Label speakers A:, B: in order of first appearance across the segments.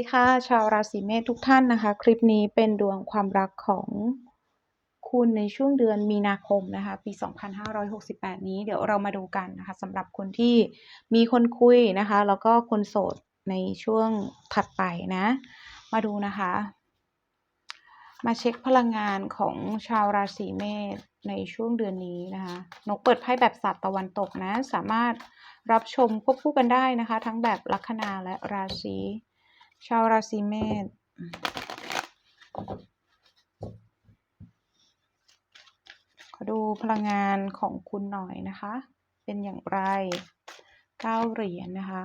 A: สวัสดีค่ะ ชาวราศีเมษทุกท่านนะคะ คลิปนี้เป็นดวงความรักของคุณในช่วงเดือนมีนาคมนะคะ ปี 2568 นี้เดี๋ยวเรามาดูกันนะคะสำหรับคนที่มีคนคุยนะคะ แล้วก็คนโสดในช่วงถัดไปนะ มาดูนะคะ มาเช็คพลังงานของชาวราศีเมษในช่วงเดือนนี้นะคะนกเปิดไพ่แบบศาสตร์ตะวันตกนะ สามารถรับชมควบคู่กันได้นะคะ ทั้งแบบลัคนาและราศี ชาวราศีเมษขอดูพลังงานของคุณหน่อยนะคะ เป็นอย่างไรเก้าเหรียญนะคะ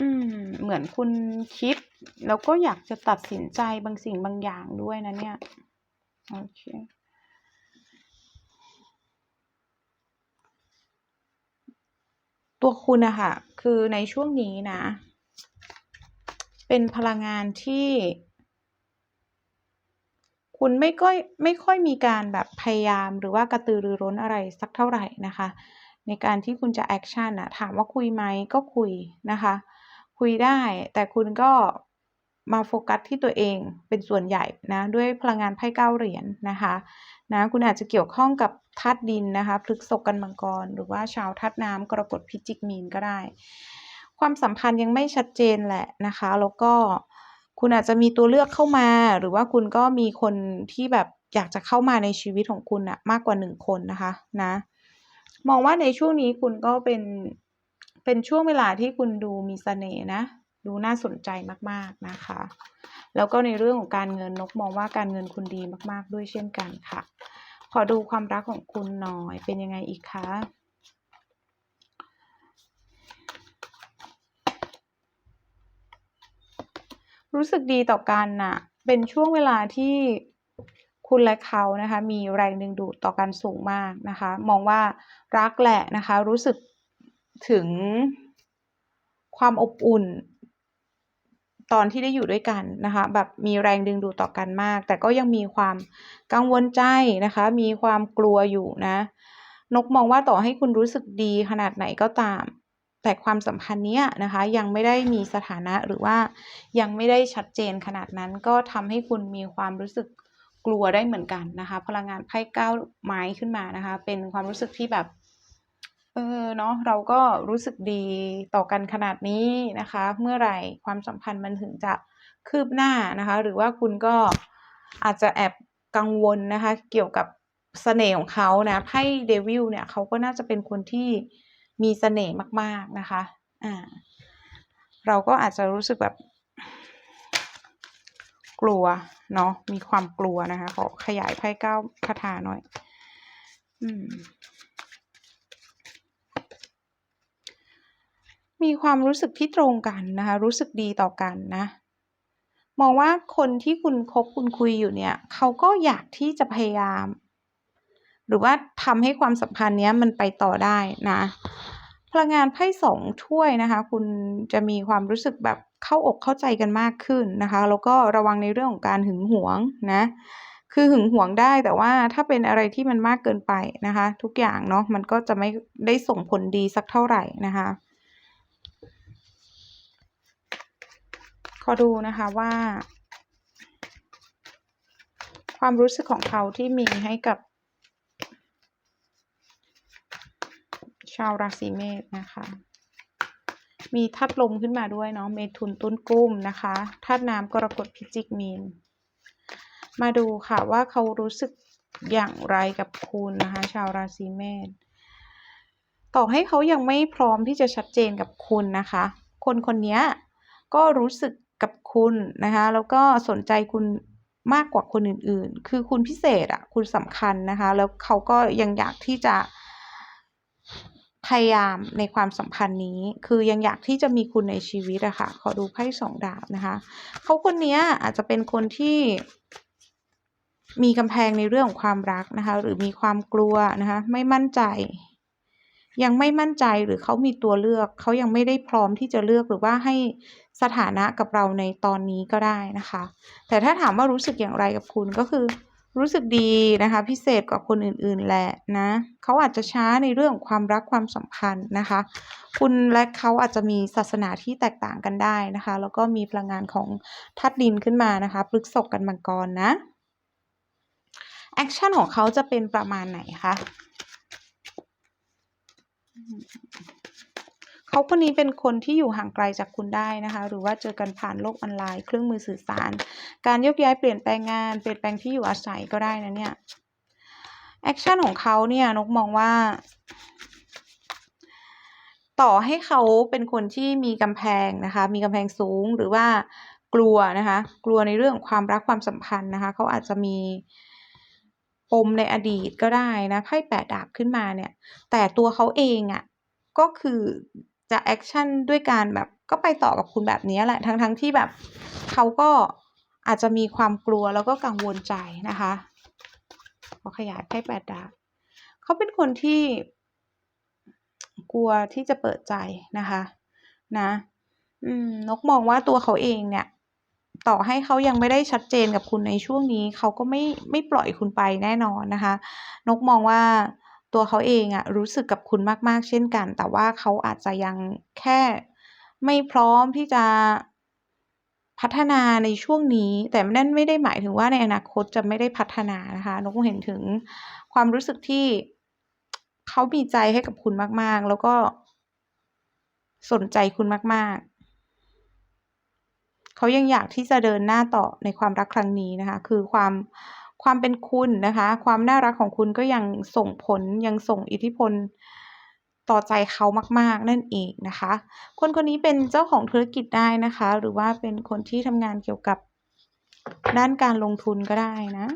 A: อืมเหมือนคุณคิด แล้วก็อยากจะตัดสินใจบางสิ่งบางอย่างด้วยนะเนี่ย โอเค ตัวคุณอะค่ะคือในช่วงนี้นะ เป็นพลังงานที่ คุณไม่ค่อยไม่ค่อยมีการแบบพยายามหรือว่ากระตือรือร้นอะไรสักเท่าไหร่นะคะ ในการที่คุณจะแอคชั่นอะถามว่าคุยไหมก็คุยนะคะ คุยได้แต่คุณก็ มาโฟกัสที่ตัวเองเป็นส่วนใหญ่นะด้วยพลังงานไพ่เก้าเหรียญนะคะนะคุณอาจจะเกี่ยวข้องกับธาตุดินนะคะพฤกษกกันมังกร หรือว่าชาวธาตุน้ำกรกฎพิจิกมีนก็ได้ ความสัมพันธ์ยังไม่ชัดเจนแหละนะคะ แล้วก็คุณอาจจะมีตัวเลือกเข้ามา หรือว่าคุณก็มีคนที่แบบอยากจะเข้ามาในชีวิตของคุณอะมากกว่าหนึ่งคนนะคะนะมองว่าในช่วงนี้คุณก็เป็นเป็นช่วงเวลาที่คุณดูมีเสน่ห์นะ ดูน่าสนใจมากๆนะคะ แล้วก็ในเรื่องของการเงินนกมองว่าการเงินคุณดีมาก ๆ ด้วยเช่นกันค่ะ ขอดูความรักของคุณหน่อยเป็นยังไงอีกคะรู้สึกดีต่อกันน่ะ เป็นช่วงเวลาที่คุณและเขานะคะ มีแรงดึงดูดต่อกันสูงมากนะคะ มองว่ารักแหละนะคะ รู้สึกถึงความอบอุ่น ตอนที่ได้อยู่ด้วยกันนะคะ แบบมีแรงดึงดูดต่อกันมาก แต่ก็ยังมีความกังวลใจนะคะ มีความกลัวอยู่นะ นกมองว่าต่อให้คุณรู้สึกดีขนาดไหนก็ตาม แต่ความสัมพันธ์เนี้ยนะคะ ยังไม่ได้มีสถานะหรือว่ายังไม่ได้ชัดเจนขนาดนั้น ก็ทำให้คุณมีความรู้สึกกลัวได้เหมือนกันนะคะ พลังงานไพ่เก้าไม้ขึ้นมานะคะ เป็นความรู้สึกที่แบบ เออเนาะเราก็รู้สึกดีต่อกันขนาดนี้นะคะ เมื่อไหร่ความสัมพันธ์มันถึงจะคืบหน้านะคะ หรือว่าคุณก็อาจจะแอบกังวลนะคะ เกี่ยวกับเสน่ห์ของเขานะไพ่เดวิลเนี่ยเขาก็น่าจะเป็นคนที่มีเสน่ห์มาก ๆนะคะอ่าเราก็อาจจะรู้สึกแบบกลัวเนาะมีความกลัวนะคะขอขยายไพ่เก้าคาถาหน่อย อืม มีความรู้สึกที่ตรงกันนะคะ รู้สึกดีต่อกันนะ มองว่าคนที่คุณคบคุณคุยอยู่เนี่ย เขาก็อยากที่จะพยายาม หรือว่าทำให้ความสัมพันธ์เนี้ยมันไปต่อได้นะ พลังงานไพ่สองถ้วยนะคะ คุณจะมีความรู้สึกแบบเข้าอกเข้าใจกันมากขึ้นนะคะ แล้วก็ระวังในเรื่องของการหึงหวงนะคือหึงหวงได้แต่ว่าถ้าเป็นอะไรที่มันมากเกินไปนะคะ ทุกอย่างเนาะมันก็จะไม่ได้ส่งผลดีสักเท่าไหร่นะคะ ขอดูนะคะว่า ความรู้สึกของเขาที่มีให้กับ ชาวราศีเมษนะคะ มีธาตุลมขึ้นมาด้วยเนาะเมถุนต้นกุ้มนะคะธาตุน้ำกรกฎพิจิกมีน มาดูค่ะว่าเขารู้สึกอย่างไรกับคุณนะคะ ชาวราศีเมษต่อให้เขายังไม่พร้อมที่จะชัดเจนกับคุณนะคะ คนคนนี้ก็รู้สึก กับคุณนะคะ แล้วก็สนใจคุณมากกว่าคนอื่นๆ คือคุณพิเศษอะคุณสำคัญนะคะ แล้วเขาก็ยังอยากที่จะพยายามในความสัมพันธ์นี้ คือยังอยากที่จะมีคุณในชีวิตอะค่ะ ขอดูไพ่สองดาบนะคะ เขาคนนี้อาจจะเป็นคนที่มีกำแพงในเรื่องของความรักนะคะ หรือมีความกลัวนะคะ ไม่มั่นใจ ยังไม่มั่นใจหรือเขามีตัวเลือก เขายังไม่ได้พร้อมที่จะเลือกหรือว่าให้สถานะกับเราในตอนนี้ก็ได้นะคะ แต่ถ้าถามว่ารู้สึกอย่างไรกับคุณก็คือ รู้สึกดีนะคะ พิเศษกว่าคนอื่น ๆแหละนะเขาอาจจะช้าในเรื่องความรักความสัมพันธ์นะคะ คุณและเขาอาจจะมีศาสนาที่แตกต่างกันได้นะคะ แล้วก็มีพลังงานของธาตุดินขึ้นมานะคะพฤกษกกันมังกรนะแอคชั่นของเขาจะเป็นประมาณไหนคะ เขาคนนี้เป็นคนที่อยู่ห่างไกลจากคุณได้นะคะ หรือว่าเจอกันผ่านโลกออนไลน์ เครื่องมือสื่อสาร การยกย้ายเปลี่ยนแปลงงาน เปลี่ยนแปลงที่อยู่อาศัยก็ได้นะเนี่ย แอคชั่นของเขาเนี่ยนกมองว่า ต่อให้เขาเป็นคนที่มีกำแพงนะคะ มีกำแพงสูงหรือว่ากลัวนะคะ กลัวในเรื่องของความรักความสัมพันธ์นะคะ เขาอาจจะมี ปมในอดีตก็ได้นะไพ่แปดดาบขึ้นมาเนี่ย แต่ตัวเขาเองอะ่ะก็คือจะแอคชั่นด้วยการแบบก็ไปต่อกับคุณแบบนี้แหละ ทั้งทั้งที่แบบเขาก็อาจจะมีความกลัวแล้วก็กังวลใจนะคะพอขยายไพ่แปดดาบเขาเป็นคนที่กลัวที่จะเปิดใจนะคะ นะ อืม นกมองว่าตัวเขาเองเนี่ย ต่อให้เขายังไม่ได้ชัดเจนกับคุณในช่วงนี้ เขาก็ไม่ไม่ปล่อยคุณไปแน่นอนนะคะ นกมองว่าตัวเขาเองอะรู้สึกกับคุณมากๆ เช่นกัน แต่ว่าเขาอาจจะยังแค่ไม่พร้อมที่จะพัฒนาในช่วงนี้ แต่นั่นไม่ได้หมายถึงว่าในอนาคตจะไม่ได้พัฒนานะคะนกเห็นถึงความรู้สึกที่เขามีใจให้กับคุณมากๆ แล้วก็สนใจคุณมาก ๆ เขายังอยากที่จะเดินหน้าต่อในความรักครั้งนี้นะคะ คือความความเป็นคุณนะคะ ความน่ารักของคุณก็ยังส่งผลยังส่งอิทธิพลต่อใจเขามาก ๆ นั่นเองนะคะ คนคนนี้เป็นเจ้าของธุรกิจได้นะคะ หรือว่าเป็นคนที่ทำงานเกี่ยวกับด้านการลงทุนก็ได้นะ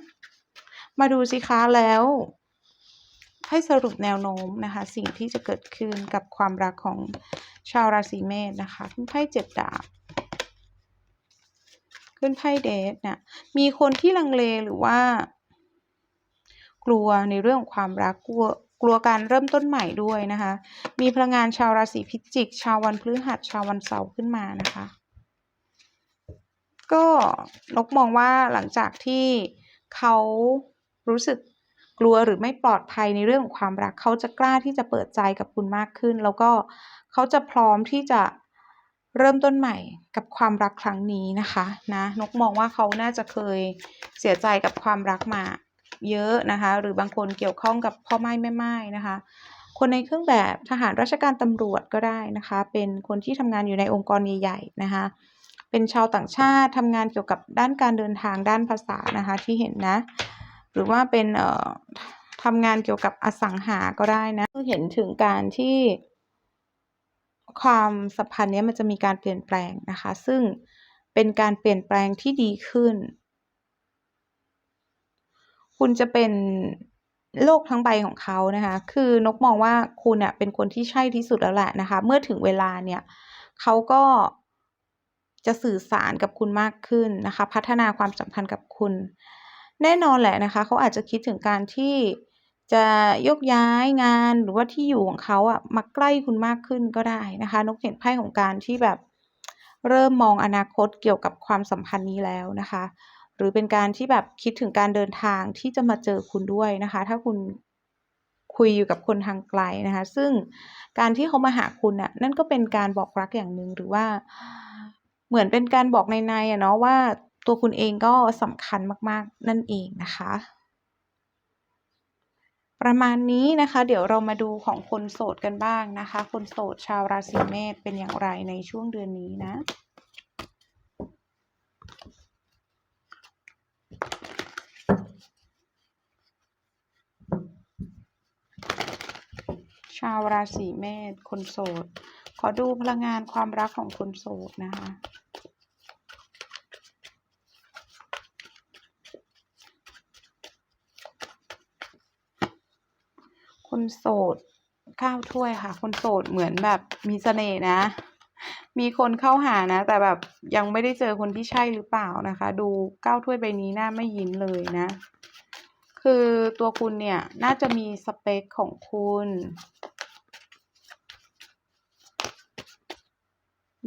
A: มาดูสิคะแล้ว ให้สรุปแนวโน้มนะคะ สิ่งที่จะเกิดขึ้นกับความรักของชาวราศีเมษนะคะไพ่เจ็ดดาบ ขึ้นไพ่เดทเนี่ยมีคนที่ลังเลหรือว่า กลัวในเรื่องของความรักกลัวกลัวการเริ่มต้นใหม่ด้วยนะคะ มีพลังงานชาวราศีพิจิก ชาววันพฤหัสชาววันเสาร์ขึ้นมานะคะ ก็นกมองว่าหลังจากที่เขารู้สึกกลัวหรือไม่ปลอดภัยในเรื่องของความรัก เขาจะกล้าที่จะเปิดใจกับคุณมากขึ้น แล้วก็เขาจะพร้อมที่จะ เริ่มต้นใหม่กับความรักครั้งนี้นะคะนะนกมองว่าเขาน่าจะเคยเสียใจกับความรักมาเยอะนะคะ หรือบางคนเกี่ยวข้องกับพ่อไม้แม่ไม้นะคะ คนในเครื่องแบบทหารราชการตำรวจก็ได้นะคะ เป็นคนที่ทำงานอยู่ในองค์กรใหญ่ๆนะคะ เป็นชาวต่างชาติทำงานเกี่ยวกับด้านการเดินทางด้านภาษานะคะที่เห็นนะ หรือว่าเป็นเอ่อทำงานเกี่ยวกับอสังหาก็ได้นะเห็นถึงการที่ ความสัมพันธ์นี้มันจะมีการเปลี่ยนแปลงนะคะ ซึ่งเป็นการเปลี่ยนแปลงที่ดีขึ้น คุณจะเป็นโลกทั้งใบของเขานะคะ คือนกมองว่าคุณเน่ยเป็นคนที่ใช่ที่สุดแล้วแหละนะคะ เมื่อถึงเวลาเนี่ยเขาก็จะสื่อสารกับคุณมากขึ้นนะคะ พัฒนาความสัมพันธ์กับคุณ แน่นอนแหละนะคะ เขาอาจจะคิดถึงการที่ จะยกย้ายงานหรือว่าที่อยู่ของเขาอะมาใกล้คุณมากขึ้นก็ได้นะคะ นกเห็นไพ่ของการที่แบบเริ่มมองอนาคตเกี่ยวกับความสัมพันธ์นี้แล้วนะคะ หรือเป็นการที่แบบคิดถึงการเดินทางที่จะมาเจอคุณด้วยนะคะ ถ้าคุณคุยอยู่กับคนทางไกลนะคะ ซึ่งการที่เขามาหาคุณน่ะนั่นก็เป็นการบอกรักอย่างหนึ่งหรือว่าเหมือนเป็นการบอกในในอะเนาะว่าตัวคุณเองก็สำคัญมากๆนั่นเองนะคะ ประมาณนี้นะคะ เดี๋ยวเรามาดูของคนโสดกันบ้างนะคะ คนโสดชาวราศีเมษเป็นอย่างไรในช่วงเดือนนี้นะชาวราศีเมษคนโสด ขอดูพลังงานความรักของคนโสดนะคะ คนโสดเก้าถ้วยค่ะ คนโสดเหมือนแบบมีเสน่ห์นะ มีคนเข้าหานะ แต่แบบยังไม่ได้เจอคนที่ใช่หรือเปล่านะคะ ดูเก้าถ้วยใบนี้หน้าไม่ยิ้มเลยนะ คือตัวคุณเนี่ยน่าจะมีสเปคของคุณ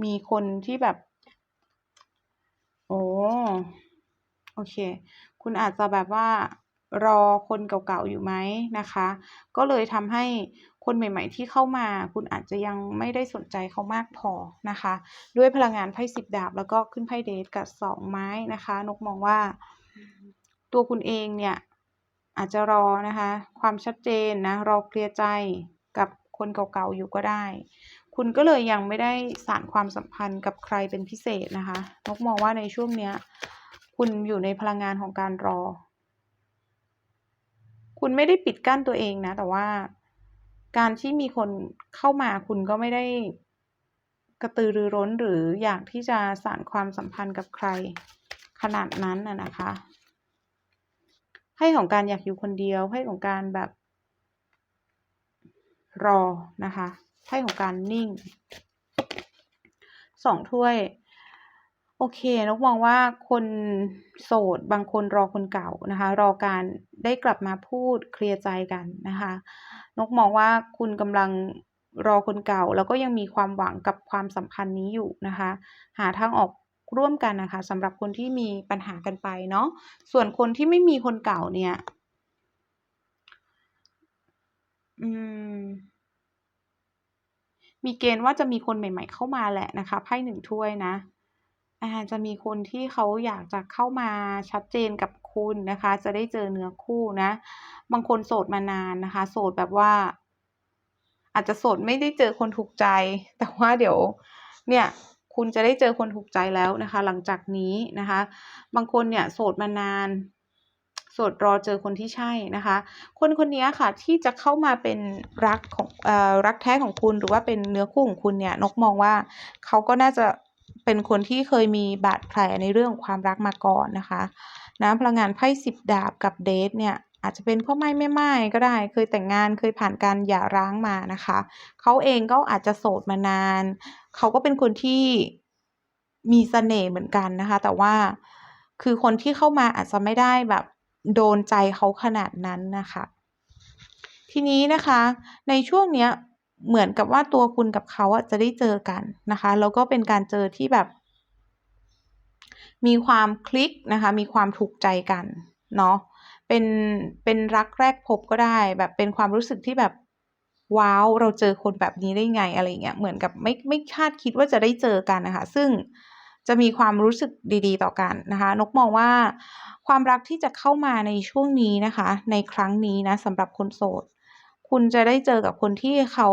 A: มีคนที่แบบ โอ้โอเค คุณอาจจะแบบว่า รอคนเก่าๆอยู่ไหมนะคะ ก็เลยทำให้คนใหม่ๆที่เข้ามา คุณอาจจะยังไม่ได้สนใจเขามากพอนะคะ ด้วยพลังงานไพ่สิบดาบ แล้วก็ขึ้นไพ่เดทกับสองไม้นะคะ นกมองว่า ตัวคุณเองเนี่ยอาจจะรอนะคะ ความชัดเจนนะรอเคลียร์ใจกับคนเก่าๆอยู่ก็ได้ คุณก็เลยยังไม่ได้สานความสัมพันธ์กับใครเป็นพิเศษนะคะ นกมองว่าในช่วงเนี้ย คุณอยู่ในพลังงานของการรอ คุณไม่ได้ปิดกั้นตัวเองนะ แต่ว่าการที่มีคนเข้ามาคุณก็ไม่ได้กระตือรือร้นหรืออยากที่จะสานความสัมพันธ์กับใครขนาดนั้นน่ะนะคะให้ของการอยากอยู่คนเดียวให้ของการแบบ รอนะคะให้ของการนิ่งสองถ้วย โอเคนกมองว่าคนโสดบางคนรอคนเก่านะคะ รอการได้กลับมาพูดเคลียร์ใจกันนะคะ นกมองว่าคุณกำลังรอคนเก่า แล้วก็ยังมีความหวังกับความสัมพันธ์นี้อยู่นะคะ หาทางออกร่วมกันนะคะสำหรับคนที่มีปัญหากันไปเนาะส่วนคนที่ไม่มีคนเก่าเนี่ยอืมมีเกณฑ์ว่าจะมีคนใหม่ ๆ เข้ามาแหละนะคะไพ่หนึ่งถ้วยนะ อาจะมีคนที่เขาอยากจะเข้ามาชัดเจนกับคุณนะคะ จะได้เจอเนื้อคู่นะ บางคนโสดมานานนะคะ โสดแบบว่า อาจจะโสดไม่ได้เจอคนถูกใจ แต่ว่าเดี๋ยว เนี่ยคุณจะได้เจอคนถูกใจแล้วนะคะ หลังจากนี้นะคะ บางคนเนี่ยโสดมานานโสดรอเจอคนที่ใช่นะคะ คนคนนี้ค่ะที่จะเข้ามาเป็นรักของอรักแท้ของคุณหรือว่าเป็นเนื้อคู่ของคุณเนี่ยนกมองว่าเขาก็น่าจะ เป็นคนที่เคยมีบาดแผลในเรื่องความรักมาก่อนนะคะนะพลังงานไพ่สิบดาบกับเดทเนี่ยอาจจะเป็นพ่อไม่แม่ไม้ก็ได้ เคยแต่งงานเคยผ่านการหย่าร้างมานะคะเขาเองก็อาจจะโสดมานานเขาก็เป็นคนที่มีเสน่ห์เหมือนกันนะคะ แต่ว่าคือคนที่เข้ามาอาจจะไม่ได้แบบโดนใจเขาขนาดนั้นนะคะ ทีนี้นะคะ ในช่วงเนี้ย เหมือนกับว่าตัวคุณกับเขาอะจะได้เจอกันนะคะ แล้วก็เป็นการเจอที่แบบ มีความคลิกนะคะ มีความถูกใจกันเนาะเป็นเป็นรักแรกพบก็ได้ แบบเป็นความรู้สึกที่แบบว้าวเราเจอคนแบบนี้ได้ไงอะไรเงี้ยเหมือนกับไม่ไม่คาดคิดว่าจะได้เจอกันนะคะซึ่งจะมีความรู้สึกดีๆ ต่อกันนะคะ นกมองว่าความรักที่จะเข้ามาในช่วงนี้นะคะ ในครั้งนี้นะสำหรับคนโสด คุณจะได้เจอกับคนที่เขา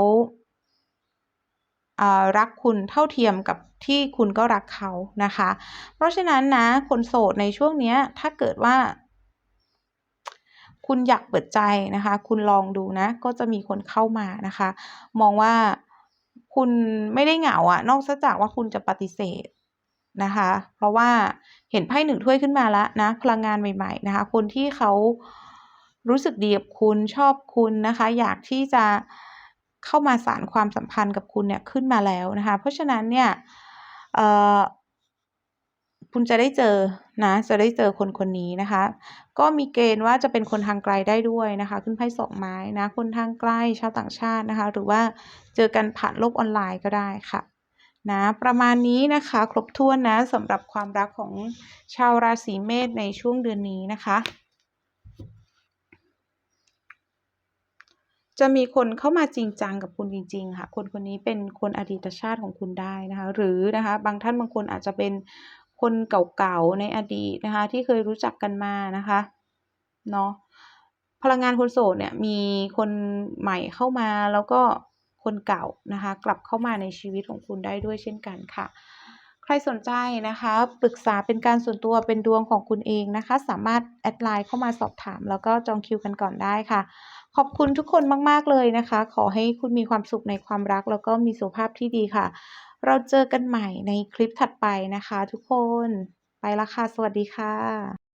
A: รักคุณเท่าเทียมกับที่คุณก็รักเขานะคะ เพราะฉะนั้นนะ คนโสดในช่วงนี้ถ้าเกิดว่า คุณอยากเปิดใจนะคะ คุณลองดูนะ ก็จะมีคนเข้ามานะคะ มองว่าคุณไม่ได้เหงาอะนอกจากว่าคุณจะปฏิเสธนะคะ เพราะว่าเห็นไพ่หนึ่งถ้วยขึ้นมาแล้วนะ พลังงานใหม่ ๆ นะคะ คนที่เขา รู้สึกดีกับคุณชอบคุณนะคะ อยากที่จะเข้ามาสารความสัมพันธ์กับคุณเนี่ยขึ้นมาแล้วนะคะ เพราะฉะนั้นเนี่ยคุณจะได้เจอนะจะได้เจอคนคนนี้นะคะ ก็มีเกณฑ์ว่าจะเป็นคนทางไกลได้ด้วยนะคะ ขึ้นไพ่สองไม้นะ คนทางไกลชาวต่างชาตินะคะ หรือว่าเจอกันผ่านโลกออนไลน์ก็ได้ค่ะนะประมาณนี้นะคะ ครบถ้วนนะสำหรับความรักของชาวราศีเมษในช่วงเดือนนี้นะคะ จะมีคนเข้ามาจริงจังกับคุณจริงๆค่ะ คนคนนี้เป็นคนอดีตชาติของคุณได้นะคะ หรือนะคะบางท่านบางคนอาจจะเป็นคนเก่าๆในอดีตนะคะ ที่เคยรู้จักกันมานะคะเนาะพลังงานคนโสดเนี่ยมีคนใหม่เข้ามาแล้วก็คนเก่านะคะ กลับเข้ามาในชีวิตของคุณได้ด้วยเช่นกันค่ะ ใครสนใจนะคะปรึกษาเป็นการส่วนตัวเป็นดวงของคุณเองนะคะ สามารถแอดไลน์เข้ามาสอบถาม แล้วก็จองคิวกันก่อนได้ค่ะ ขอบคุณทุกคนมากๆเลยนะคะ ขอให้คุณมีความสุขในความรัก แล้วก็มีสุขภาพที่ดีค่ะ เราเจอกันใหม่ในคลิปถัดไปนะคะ ทุกคนไปละค่ะ สวัสดีค่ะ